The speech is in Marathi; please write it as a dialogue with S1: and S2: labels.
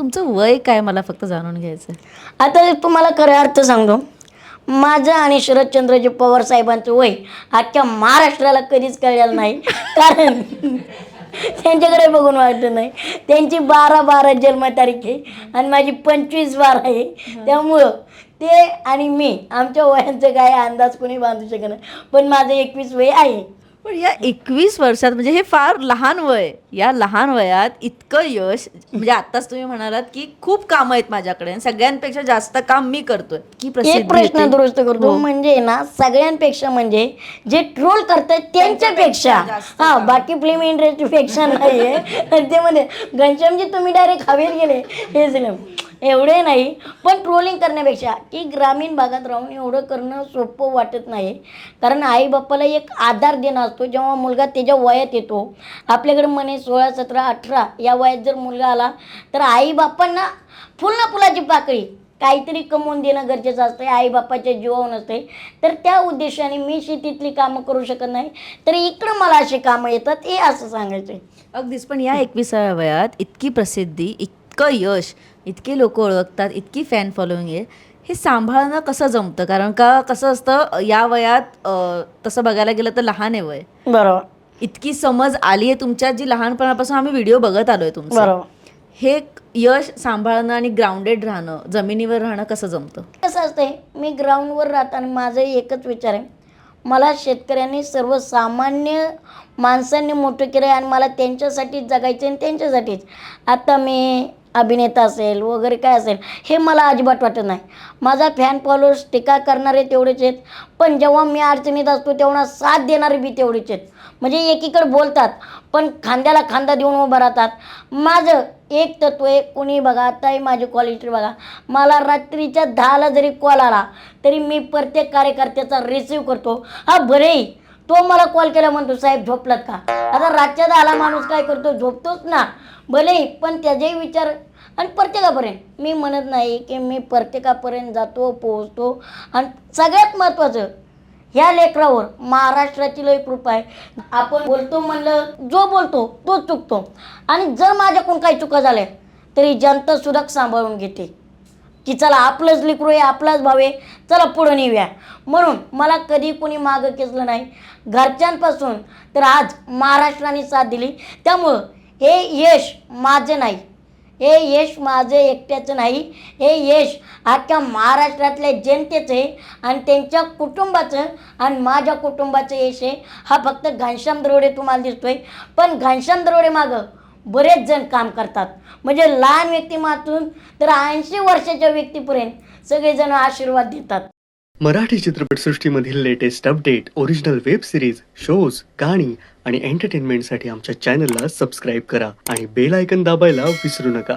S1: तुमचं वय काय मला फक्त जाणून घ्यायचं आहे.
S2: आता तुम्हाला खरा अर्थ सांगतो. माझं आणि शरदचंद्रजी पवार साहेबांचं वय अख्ख्या महाराष्ट्राला कधीच कळलेलं नाही. कारण त्यांच्याकडे बघून वाटत नाही. त्यांची बारा बारा जन्मतारीख आहे आणि माझी पंचवीस बारा आहे. त्यामुळं ते आणि मी आमच्या वयांचं काय अंदाज कोणी बांधू शकत नाही. पण माझं एकवीस वय आहे.
S1: पण या एकवीस वर्षात म्हणजे हे फार लहान वय या लहान वयात इतकं यश म्हणजे आताच तुम्ही म्हणालात की खूप कामं आहेत माझ्याकडे आणि सगळ्यांपेक्षा जास्त काम मी करतोय. की
S2: एक प्रश्न
S1: येते.
S2: दुरुस्त करतो. म्हणजे ना सगळ्यांपेक्षा म्हणजे जे ट्रोल करतात त्यांच्यापेक्षा. हा बाकी फिल्म इंडस्ट्री पेक्षा नाहीये. आणि ते म्हणजे घनश्यामजी तुम्ही डायरेक्ट हवेत गेले. हे सिनेम एवढे नाही पण ट्रोलिंग करण्यापेक्षा. की ग्रामीण भागात राहून एवढं करणं सोपं वाटत नाही. कारण आई बाप्पाला एक आधार देणं असतो. जेव्हा मुलगा त्याच्या वयात येतो आपल्याकडे म्हणे सोळा सतरा अठरा या वयात जर मुलगा आला तर आई बाप्पांना फुल ना फुलाची पाकळी काहीतरी कमवून देणं गरजेचं असतं आई बापाच्या जीवावर नसते तर त्या उद्देशाने मी शेतीतली कामं करू शकत नाही. तर इकडं मला अशी कामं येतात हे असं सांगायचं आहे
S1: अगदीच पण या एकविसाव्या वयात इतकी प्रसिद्धी इतकं यश इतके लोक ओळखतात इतकी फॅन फॉलोईंग आहे. हे सांभाळणं कसं जमतं? कारण का कसं असतं या वयात अं, तसं बघायला गेलं तर लहान आहे वय.
S2: बरोबर.
S1: इतकी समज आली आहे तुमच्यात जी लहानपणापासून आम्ही व्हिडिओ बघत आलोय तुमचं.
S2: बरोबर.
S1: हे यश सांभाळणं आणि ग्राउंडेड राहणं जमिनीवर राहणं कसं जमतं?
S2: कसं असतंय मी ग्राउंडवर राहताना माझं एकच विचार आहे. मला शेतकऱ्यांनी सर्वसामान्य माणसांनी मोठं केलं आहे आणि मला त्यांच्यासाठीच जगायचं आणि त्यांच्यासाठीच. आता मी अभिनेता असेल वगैरे काय असेल हे मला अजिबात वाटत नाही. माझा फॅन फॉलोअर्स टीका करणारे तेवढेच आहेत. पण जेव्हा मी अडचणीत असतो तेव्हा साथ देणारे बी तेवढेच आहेत. म्हणजे एकीकडे बोलतात पण खांद्याला खांदा देऊन उभं राहतात. माझं एक तत्व आहे कुणी बघा आताही माझी क्वालिटी बघा. मला रात्रीच्या दहाला जरी कॉल आला तरी मी प्रत्येक कार्यकर्त्याचा रिसिव्ह करतो. हा बरेही तो मला कॉल केला म्हणतो साहेब झोपलात का? आता रातच्या आला माणूस काय करतो? झोपतोच ना. भलेही पण त्याचेही विचार आणि प्रत्येकापर्यंत. मी म्हणत नाही की मी प्रत्येकापर्यंत जातो पोहोचतो. आणि सगळ्यात महत्त्वाचं ह्या लेकरावर महाराष्ट्राची लय कृपा आहे. आपण बोलतो म्हणलं जो बोलतो तो चुकतो. आणि जर माझ्याकडून काही चुका झाल्या तरी जनता सुद्धा सांभाळून घेते. की चला आपलंच लेकरू आहे आपलाच भाव आहे चला पुढं नेऊया. म्हणून मला कधी कोणी मागं केसलं नाही. घरच्यांपासून तर आज महाराष्ट्राने साथ दिली. त्यामुळं हे यश माझं नाही. हे यश माझं एकट्याचं नाही. हे यश अख्ख्या महाराष्ट्रातल्या जनतेचं आहे आणि त्यांच्या कुटुंबाचं आणि माझ्या कुटुंबाचं यश आहे. हा फक्त घनश्याम दरोडे तुम्हाला दिसतोय. पण घनश्याम दरोडे मागं बरेच जण काम करतात. म्हणजे लहान व्यक्तिमातून तर ऐंशी वर्षाच्या व्यक्तीपर्यंत सगळेजण आशीर्वाद देतात.
S3: Marathi चित्रपटसृष्टीमधील latest update original web series shows गाणी आणि एंटरटेनमेंटसाठी आमच्या चॅनलला सबस्क्राईब करा आणि बेल आयकन दाबायला विसरू नका.